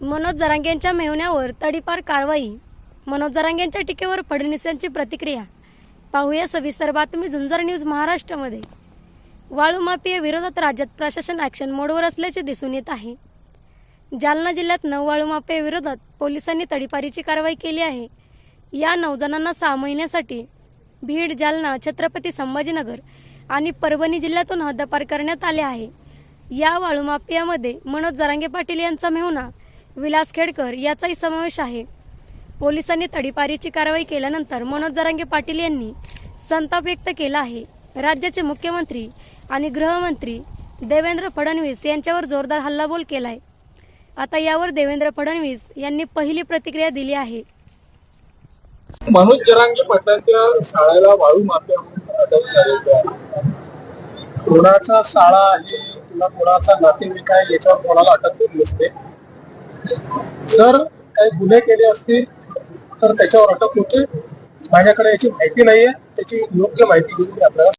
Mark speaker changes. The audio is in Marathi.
Speaker 1: मनोज जरांगेंच्या मेहुण्यावर तडीपार कारवाई. मनोज जरांगेंच्या टीकेवर फडणवीस यांची प्रतिक्रिया. पाहूया सविस्तर बातमी झुंजार न्यूज महाराष्ट्रामध्ये. वाळू माफिया विरोधात राज्यात प्रशासन ॲक्शन मोडवर असल्याचे दिसून येत आहे. जालना जिल्ह्यात नऊ वाळू माफिया विरोधात पोलिसांनी तडीपारीची कारवाई केली आहे. या नऊ जणांना सहा महिन्यासाठी बीड जालना छत्रपती संभाजीनगर आणि परभणी जिल्ह्यातून हद्दपार करण्यात आले आहे. या वाळू माफियामध्ये मनोज जरांगे पाटील यांचा मेहुणा विलास खेडकर याचाही समावेश आहे. पोलिसांनी तडीपारीची कारवाई केल्यानंतर मनोज जरांगे पाटील यांनी संताप व्यक्त केला आहे. राज्याचे मुख्यमंत्री आणि गृहमंत्री देवेंद्र फडणवीस यांच्यावर जोरदार हल्लाबोल केला आहे आता यावर देवेंद्र फडणवीस यांनी पहिली प्रतिक्रिया दिली आहे.
Speaker 2: मनोज जरांगे पाटलांच्या शाळेला वाळू माफिया कोणाचा शाळा आहे कोणाचा नातेवाईक आहे याच्यावर कोणाला अटक होत नसते. जर काही गुन्हे केले असतील तर त्याच्यावर अटक होते. माझ्याकडे याची माहिती नाहीये. त्याची योग्य माहिती घेऊन मी आपल्याला